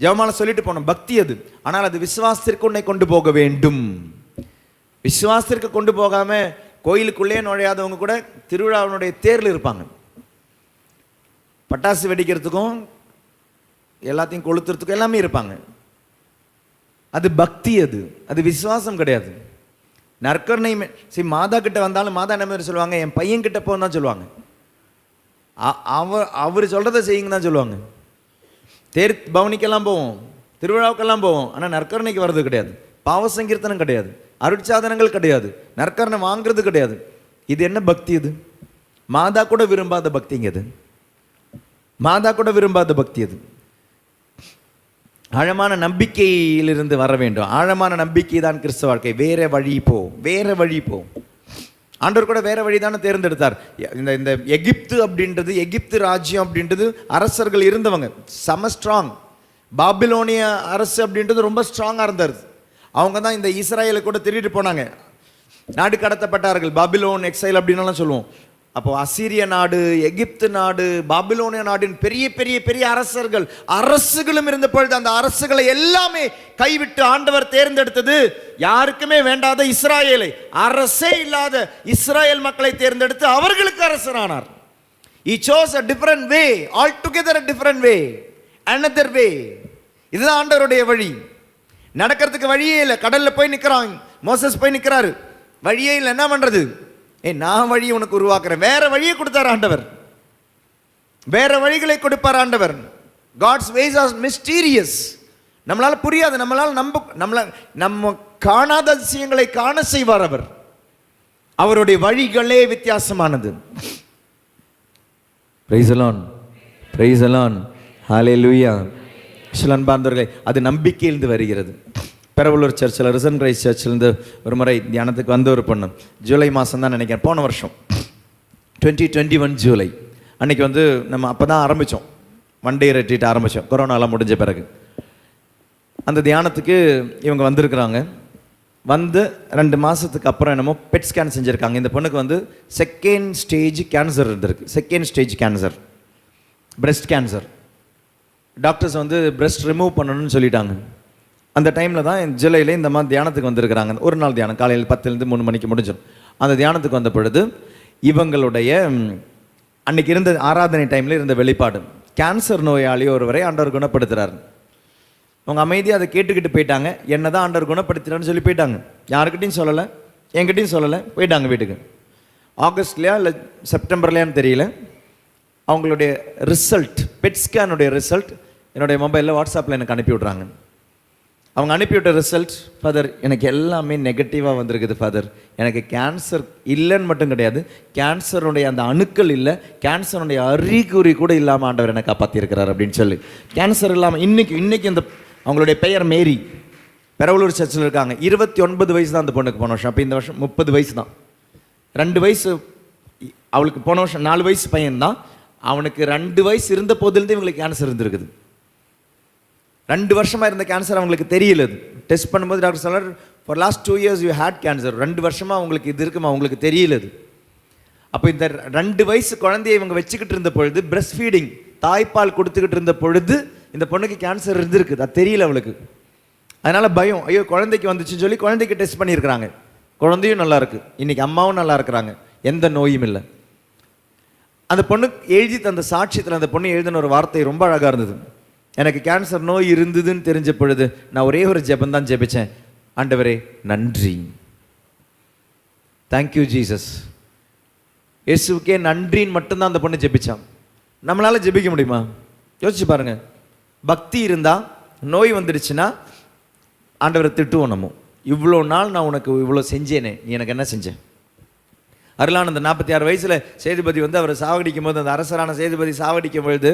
ஜெவமால சொல்லிட்டு போகணும் பக்தி அது. ஆனால் அது விசுவாசத்திற்கு உன்னை கொண்டு போக வேண்டும். விசுவாசத்திற்கு கொண்டு போகாமல் கோயிலுக்குள்ளே நுழையாதவங்க கூட திருவிழாவினுடைய தேரில் இருப்பாங்க. பட்டாசு வெடிக்கிறதுக்கும் எல்லாத்தையும் கொளுத்துறதுக்கும் எல்லாமே இருப்பாங்க. அது பக்தி அது. அது விசுவாசம் கிடையாது. நற்கருணை மே- சரி மாதா கிட்ட வந்தாலும் மாதா என்ன மாதிரி சொல்லுவாங்க? என் பையன் கிட்ட போன்னு தான் சொல்லுவாங்க. அ- அவர் அவர் சொல்கிறத செய்யுங்க தான் சொல்லுவாங்க. தேர் பவனிக்கெல்லாம் போவோம். திருவிழாவுக்கெல்லாம் போவோம். ஆனால் நற்கரணைக்கு வர்றது கிடையாது. பாவ சங்கீர்த்தனம் கிடையாது. அருட்சாதனங்கள் கிடையாது. நற்கரணை வாங்குறது கிடையாது. இது என்ன பக்தி இது? மாதா கூட விரும்பாத பக்திங்க இது. மாதா கூட விரும்பாத பக்தி அது ஆழமான நம்பிக்கையிலிருந்து வர வேண்டும். ஆழமான நம்பிக்கை தான் கிறிஸ்தவ வாழ்க்கை. வேற வழி போ. வேற வழி போ. ஆண்டவர் கூட வேற வழி தானே தேர்ந்தெடுத்தார். இந்த இந்த எகிப்து அப்படின்றது எகிப்து ராஜ்யம் அப்படின்றது அரசர்கள் இருந்தவங்க. செம ஸ்ட்ராங் பாபிலோனிய அரசு அப்படின்றது ரொம்ப ஸ்ட்ராங்காக இருந்தார் அவங்க தான் இந்த இஸ்ராயலை கூட திருடிட்டு போனாங்க. நாடு கடத்தப்பட்டார்கள். பாபிலோன் எக்ஸைல் அப்படின்லாம் சொல்லுவோம். அப்போ அசீரிய நாடு எகிப்து நாடு பாபிலோனிய நாடின் பெரிய பெரிய பெரிய அரசர்கள் அரசுகளும் இருந்த பொழுது அந்த அரசுகளை எல்லாமே கைவிட்டு ஆண்டவர் தேர்ந்தெடுத்தது யாருக்குமே வேண்டாத இஸ்ராயேலை அரசே இல்லாத இஸ்ராயேல் மக்களை தேர்ந்தெடுத்து அவர்களுக்கு அரசரானார் whose a a way all together a different way another way இதுதான் ஆண்டவருடைய வழி. நடக்கிறதுக்கு வழியே இல்லை. கடலில் போய் நிற்கிறான் மோசஸ் போய் நிற்கிறாரு வழியே இல்லை. என்ன பண்ணுறது ஏ நான் வழி உனக்கு உருவாக்குறேன். வேற வழியை கொடுத்தார் ஆண்டவர். வேற வழிகளை கொடுப்பார் ஆண்டவர். காட்ஸ் வேஸ் ஆர் மிஸ்டீரியஸ் நம்மளால் புரியாது. நம்மளால் நம்ப நம்மள நம்ம காணாத அதிசயங்களை காண செய்வார் அவர். அவருடைய வழிகளே வித்தியாசமானது. பிரைசலான் பிரைசலான் ஹாலே லூயா அன்பார்ந்தவர்களே அது நம்பிக்கையிலிருந்து வருகிறது. பெரவலூர் சர்ச்சில் ரிசன் கிரைஸ் சர்ச்சிலேருந்து ஒரு முறை தியானத்துக்கு வந்த ஒரு பொண்ணு. ஜூலை மாதம் தான் நினைக்கிறேன். போன வருஷம். Twenty twenty one July. அன்னைக்கு வந்து நம்ம அப்போ தான் ஆரம்பித்தோம் ஒன் டே ரெட்ரீட் ஆரம்பித்தோம் கொரோனாலாம் முடிஞ்ச பிறகு. அந்த தியானத்துக்கு இவங்க வந்திருக்கிறாங்க. வந்து ரெண்டு மாதத்துக்கு அப்புறம் என்னமோ பெட் ஸ்கேன் செஞ்சுருக்காங்க. இந்த பொண்ணுக்கு வந்து செகண்ட் ஸ்டேஜ் கேன்சர் இருந்திருக்கு. Second stage cancer breast cancer doctors வந்து breast ரிமூவ் பண்ணணும்னு சொல்லிட்டாங்க. அந்த டைமில் தான் ஜூலையில் இந்த மாதிரி தியானத்துக்கு வந்திருக்கிறாங்க. ஒரு நாள் தியானம் காலையில் பத்துலேருந்து மூணு மணிக்கு முடிஞ்சிடும். அந்த தியானத்துக்கு வந்த பொழுது இவங்களுடைய அன்னைக்கு இருந்த ஆராதனை டைமில் இருந்த வெளிப்பாடு கேன்சர் நோயாளி ஒருவரை ஆண்டவர் குணப்படுத்துகிறார் அவங்க அமைதியாக அதை கேட்டுக்கிட்டு போயிட்டாங்க. என்ன தான் ஆண்டவர் குணப்படுத்தினான்னு சொல்லி போயிட்டாங்க. யாருக்கிட்டையும் சொல்லலை என்கிட்டையும் சொல்லலை போயிட்டாங்க வீட்டுக்கு. ஆகஸ்ட்லையா இல்லை செப்டம்பர்லையான்னு தெரியல. அவங்களுடைய ரிசல்ட் பெட் ஸ்கேனுடைய ரிசல்ட் என்னுடைய மொபைலில் வாட்ஸ்அப்பில் எனக்கு அனுப்பி விட்றாங்க. அவங்க அனுப்பிவிட்ட ரிசல்ட் ஃபாதர் எனக்கு எல்லாமே நெகட்டிவாக வந்திருக்குது ஃபாதர் எனக்கு கேன்சர் இல்லைன்னு மட்டும் கிடையாது. கேன்சருடைய அந்த அணுக்கள் இல்லை. கேன்சருடைய அறிகுறி கூட இல்லாமல் ஆண்டவர் என்னை காப்பாற்றிருக்கிறார் அப்படின்னு சொல்லி. கேன்சர் இல்லாமல் இன்றைக்கி இன்றைக்கி இந்த அவங்களுடைய பெயர் மேரி. பெரவலூர் சர்ச்சில் இருக்காங்க. இருபத்தி ஒன்பது வயசு தான் அந்த பொண்ணுக்கு போன வருஷம். அப்போ இந்த வருஷம் முப்பது வயசு தான். ரெண்டு வயசு அவளுக்கு போன வருஷம் நாலு வயசு பையன்தான். அவனுக்கு ரெண்டு வயசு இருந்த போதுலேருந்து இவங்களுக்கு கேன்சர் இருந்திருக்குது. ரெண்டு வருஷமாக இருந்த கேன்சர் அவங்களுக்கு தெரியல டெஸ்ட் பண்ணும்போது டாக்டர் சொல்றார் for last two years you had cancer ரெண்டு வருஷமாக அவங்களுக்கு இது இருக்குமா? அவங்களுக்கு தெரியல அப்போ இந்த ரெண்டு வயசு குழந்தையை இவங்க வச்சுக்கிட்டு இருந்த பொழுது பிரஸ்ட் ஃபீடிங் தாய்ப்பால் கொடுத்துக்கிட்டு இருந்த பொழுது இந்த பொண்ணுக்கு கேன்சர் இருந்திருக்கு. அது தெரியல அவளுக்கு. அதனால் பயம். ஐயோ குழந்தைக்கு வந்துச்சுன்னு சொல்லி குழந்தைக்கு டெஸ்ட் பண்ணியிருக்கிறாங்க. குழந்தையும் நல்லா இன்றைக்கி அம்மாவும் நல்லா இருக்கிறாங்க. எந்த நோயும் இல்லை. அந்த பொண்ணு எழுதி தந்த சாட்சியத்தில் அந்த பொண்ணு எழுதின ஒரு வார்த்தை ரொம்ப அழகாக இருந்தது. எனக்கு கேன்சர் நோய் இருந்ததுன்னு தெரிஞ்ச பொழுது நான் ஒரே ஒரு ஜெபம் தான் ஜெபிச்சேன். ஆண்டவரே நன்றி. தேங்க்யூ ஜீசஸ் இயேசுவுக்கே நன்றின்னு மட்டும்தான் அந்த பொண்ணு ஜெபிச்சான். நம்மளால் ஜெபிக்க முடியுமா? யோசிச்சு பாருங்கள் பக்தி இருந்தால் நோய் வந்துடுச்சுன்னா ஆண்டவரை திட்டுவோம் நம்ம. இவ்வளோ நாள் நான் உனக்கு இவ்வளோ செஞ்சேனே நீ எனக்கு என்ன செஞ்சேன் அருளானந்த நாற்பத்தி ஆறு வயசில் சேதுபதி வந்து அவரை சாவடிக்கும் போது அந்த அரசரான சேதுபதி சாவடிக்கும் பொழுது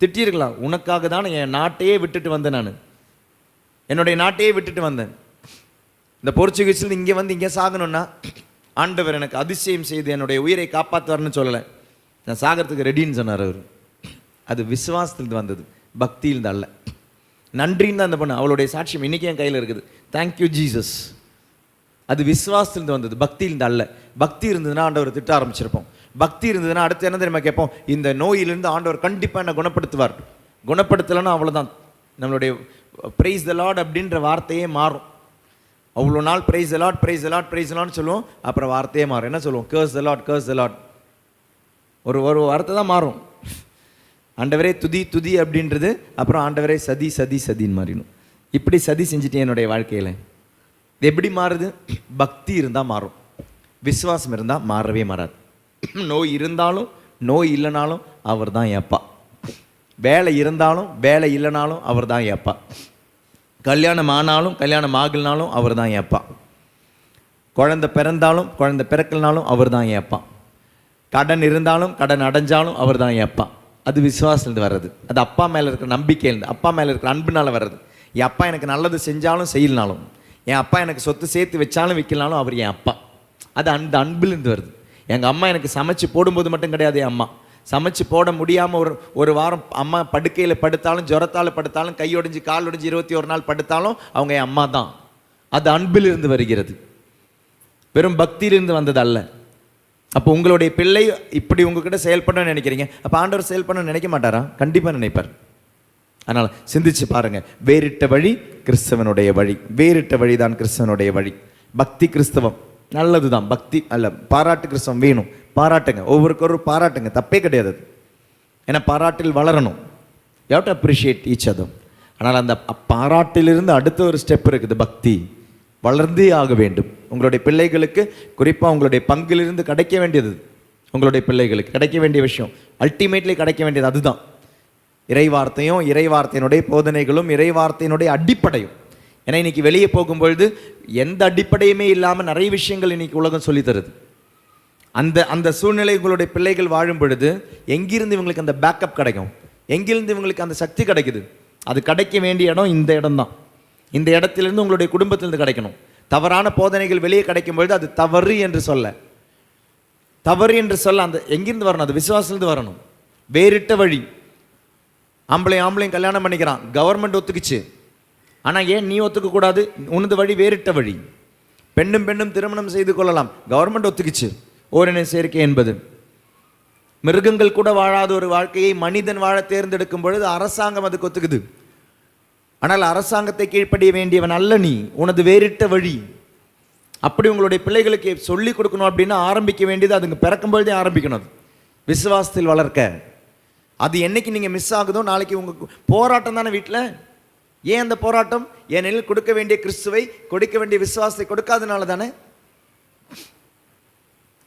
திட்டியிருக்கலாம். உனக்காக தான் என் நாட்டையே விட்டுட்டு வந்தேன் நான். என்னுடைய நாட்டையே விட்டுட்டு வந்தேன். இந்த போர்ச்சுகீஸில் இங்கே வந்து இங்கே சாகணும்னா ஆண்டவர் எனக்கு அதிசயம் செய்து என்னுடைய உயிரை காப்பாற்றுவார்னு சொல்லலை. நான் சாகிறதுக்கு ரெடின்னு சொன்னார் அவர். அது விசுவாசத்திலிருந்து வந்தது. பக்தியிலிருந்து அல்ல. நன்றின்னு தான் அந்த பொண்ணு. அவளுடைய சாட்சியம் இன்றைக்கி என் கையில் இருக்குது. தேங்க்யூ ஜீசஸ் அது விசுவாசத்திலிருந்து வந்தது. பக்தியிலிருந்து அல்ல. பக்தி இருந்ததுன்னா ஆண்டவர் திட்ட ஆரம்பிச்சிருப்போம். பக்தி இருந்ததுன்னா அடுத்து என்ன தெரியுமா கேட்போம்? இந்த நோயிலிருந்து ஆண்டவர் கண்டிப்பாக என்னை குணப்படுத்துவார். குணப்படுத்தலைன்னா அவ்வளோதான் நம்மளுடைய பிரைஸ் த லாட் அப்படின்ற வார்த்தையே மாறும். அவ்வளோ நாள் praise a lot praise praise praise Lord praise சொல்லுவோம். அப்புறம் வார்த்தையே மாறும். என்ன சொல்லுவோம்? Cares the Lord cares a lot ஒரு ஒரு வார்த்தை தான் மாறும். ஆண்டவரே துதி துதி அப்படின்றது அப்புறம் ஆண்டவரே சதி சதி சதின்னு மாறிடும். இப்படி சதி செஞ்சுட்டேன் என்னுடைய வாழ்க்கையில். இது எப்படி மாறுது? பக்தி இருந்தால் மாறும். விசுவாசம் இருந்தால் மாறவே மாறாது. *clears throat* நோய் இருந்தாலும் நோய் இல்லைனாலும் அவர் தான் என் அப்பா. வேலை இருந்தாலும் வேலை இல்லைனாலும் அவர் தான் ஏப்பா கல்யாணம் ஆனாலும் கல்யாணம் ஆகலனாலும் அவர் தான் ஏப்பா குழந்தை பிறந்தாலும் குழந்தை பிறக்கலனாலும் அவர் தான் ஏப்பா கடன் இருந்தாலும் கடன் அடைஞ்சாலும் அவர் தான் ஏப்பா அது விசுவாசத்துலேருந்து வர்றது. அது அப்பா மேலே இருக்கிற நம்பிக்கையிலேருந்து அப்பா மேலே இருக்கிற அன்புனால் வர்றது. என் அப்பா எனக்கு நல்லது செஞ்சாலும் செய்யலனாலும் என் அப்பா எனக்கு சொத்து சேர்த்து வச்சாலும் வைக்கலனாலும் அவர் என் அப்பா. அது அந்த அன்புலேருந்து வருது. எங்கள் அம்மா எனக்கு சமைச்சு போடும்போது மட்டும் கிடையாது என் அம்மா. சமைச்சு போட முடியாமல் ஒரு ஒரு வாரம் அம்மா படுக்கையில் படுத்தாலும் ஜுரத்தால் படுத்தாலும் கை கால் ஒடிஞ்சு இருபத்தி ஒரு நாள் படுத்தாலும் அவங்க என் அம்மா தான். அது அன்பிலிருந்து வருகிறது. வெறும் பக்தியிலிருந்து வந்தது அல்ல. அப்போ உங்களுடைய பிள்ளை இப்படி உங்ககிட்ட செயல்படணும்னு நினைக்கிறீங்க. அப்போ ஆண்டவர் செயல்படணும்னு நினைக்க மாட்டாரா? கண்டிப்பாக நினைப்பார். அதனால் சிந்திச்சு பாருங்கள் வேறிட்ட வழி கிறிஸ்தவனுடைய வழி. வேறிட்ட வழி தான் கிறிஸ்தவனுடைய வழி. பக்தி கிறிஸ்தவம். நல்லது தான் பக்தி அல்ல பாராட்டு கிறிஸ்தவம் வேணும். பாராட்டுங்க. ஒவ்வொருக்கொரு பாராட்டுங்க. தப்பே கிடையாது அது. ஏன்னா பாராட்டில் வளரணும். You do appreciate each other ஆனால் அந்த பாராட்டிலிருந்து அடுத்த ஒரு ஸ்டெப் இருக்குது பக்தி. வளர்ந்தே ஆக வேண்டும். உங்களுடைய பிள்ளைகளுக்கு குறிப்பாக உங்களுடைய பங்கிலிருந்து கிடைக்க வேண்டியது உங்களுடைய பிள்ளைகளுக்கு கிடைக்க வேண்டிய விஷயம். அல்டிமேட்லி கிடைக்க வேண்டியது அதுதான். இறைவார்த்தையும் இறைவார்த்தையினுடைய போதனைகளும் இறைவார்த்தையினுடைய அடிப்படையும். ஏன்னா இன்றைக்கி வெளியே போகும்பொழுது எந்த அடிப்படையுமே இல்லாமல் நிறைய விஷயங்கள் இன்றைக்கி உலகம் சொல்லித் தருது. அந்த அந்த சூழ்நிலை உங்களுடைய பிள்ளைகள் வாழும் பொழுது எங்கிருந்து இவங்களுக்கு அந்த பேக்கப் கிடைக்கும்? எங்கிருந்து இவங்களுக்கு அந்த சக்தி கிடைக்குது? அது கிடைக்க வேண்டிய இடம் இந்த இடம் தான் இந்த இடத்திலிருந்து உங்களுடைய குடும்பத்திலிருந்து கிடைக்கணும். தவறான போதனைகள் வெளியே கிடைக்கும் பொழுது அது தவறு என்று சொல்ல. தவறு என்று சொல்ல அந்த எங்கிருந்து வரணும்? அது விசுவாசத்துலேருந்து வரணும். வேறிட்ட வழி. ஆம்பளை ஆம்பளையும் கல்யாணம் பண்ணிக்கிறான். கவர்மெண்ட் ஒத்துக்குச்சு. ஆனால் ஏன் நீ ஒத்துக்கக்கூடாது உனது வழி வேறிட்ட வழி. பெண்ணும் பெண்ணும் திருமணம் செய்து கொள்ளலாம். கவர்மெண்ட் ஒத்துக்குச்சு. ஓரின சேர்க்கை என்பது. மிருகங்கள் கூட வாழாத ஒரு வாழ்க்கையை மனிதன் வாழ தேர்ந்தெடுக்கும் பொழுது அரசாங்கம் அதுக்கு ஒத்துக்குது. ஆனால் அரசாங்கத்தை கீழ்ப்படிய வேண்டியவன் அல்ல நீ. உனது வேறிட்ட வழி. அப்படி உங்களுடைய பிள்ளைகளுக்கு சொல்லிக் கொடுக்கணும் அப்படின்னா ஆரம்பிக்க வேண்டியது அதுங்க பிறக்கும் பொழுதே ஆரம்பிக்கணும் அது. விசுவாசத்தில் வளர்க்க. அது என்னைக்கு நீங்கள் மிஸ் ஆகுதோ நாளைக்கு உங்கள் போராட்டம் தானே வீட்டில் ஏன் அந்த போராட்டம்? ஏனெனில் கொடுக்க வேண்டிய கிறிஸ்துவை கொடுக்க வேண்டிய விசுவாசத்தை கொடுக்காதனால தானே.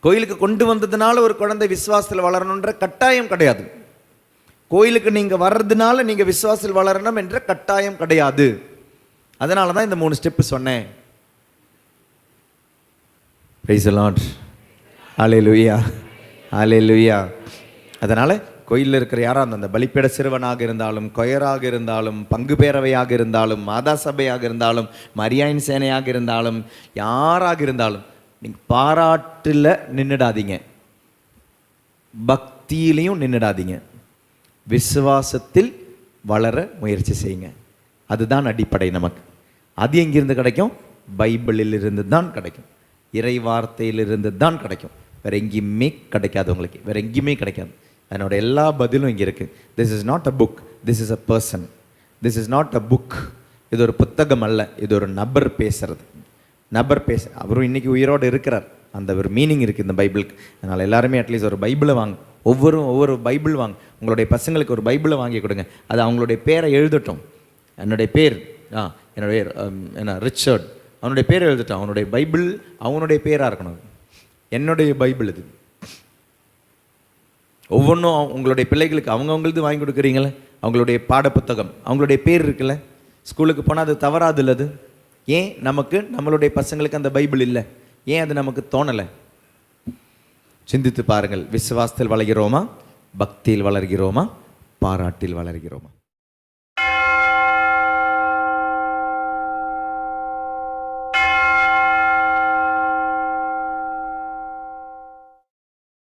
கோயிலுக்கு கொண்டு வந்ததுனால ஒரு குழந்தை விசுவாசத்தில் வளரணுன்ற கட்டாயம் கிடையாது. கோயிலுக்கு நீங்கள் வர்றதுனால நீங்கள் விசுவாசத்தில் வளரணும் என்ற கட்டாயம் கிடையாது. அதனால தான் இந்த மூணு ஸ்டெப்பு சொன்னேன். பிரைஸ் லாட் அலே லுய்யா அலே லுய்யா அதனால் கோயிலில் இருக்கிற யாரோ அந்த அந்த பலிப்பீட சிறுவனாக இருந்தாலும் கொயராக இருந்தாலும் பங்கு பேரவையாக இருந்தாலும் மாதா சபையாக இருந்தாலும் மரியாயின் சேனையாக இருந்தாலும் யாராக இருந்தாலும் நீங்கள் பாராட்டில் நின்றுடாதீங்க பக்தியிலையும் நின்றுடாதீங்க விசுவாசத்தில் வளர முயற்சி செய்யுங்க. அதுதான் அடிப்படை நமக்கு. அது எங்கிருந்து கிடைக்கும்? பைபிளில் இருந்து தான் கிடைக்கும். இறை வார்த்தையிலிருந்து தான் கிடைக்கும். வேற எங்கேயுமே கிடைக்காது உங்களுக்கு. வேற எங்கேயுமே கிடைக்காது. அதனோட எல்லா பதிலும் இங்கே இருக்குது this is not a book this is a person this is not a book இது ஒரு புத்தகம் அல்ல. இது ஒரு நபர் பேசுகிறது நபர் பேச அவரும் இன்னைக்கு உயிரோடு இருக்கிறார். அந்த ஒரு மீனிங் இருக்குது இந்த பைபிளுக்கு அதனால் எல்லாருமே அட்லீஸ்ட் ஒரு பைபிளை வாங்க. ஒவ்வொரு ஒவ்வொரு பைபிள் வாங்க. உங்களுடைய பசங்களுக்கு ஒரு பைபிளை வாங்கி கொடுங்க. அது அவங்களுடைய பேரை எழுதட்டும். என்னுடைய பேர் ஆ என்னுடைய என்ன ரிச்சர்ட். அவனுடைய பேர் எழுதட்டும். அவனுடைய பைபிள் அவனுடைய பேராக இருக்கணும். என்னுடைய பைபிள் இது. ஒவ்வொன்றும் உங்களுடைய பிள்ளைகளுக்கு அவங்கவுங்களுக்கு வாங்கி கொடுக்குறீங்களே? அவங்களுடைய பாடப்புத்தகம் அவங்களுடைய பேர் இருக்குல்ல? ஸ்கூலுக்கு போனால் அது தவறாது அது ஏன்? நமக்கு நம்மளுடைய பசங்களுக்கு அந்த பைபிள் இல்லை. ஏன் அது நமக்கு தோணலை? சிந்தித்து பாருங்கள். விசுவாசத்தில் வளர்கிறோமா? பக்தியில் வளர்கிறோமா? பாராட்டில் வளர்கிறோமா?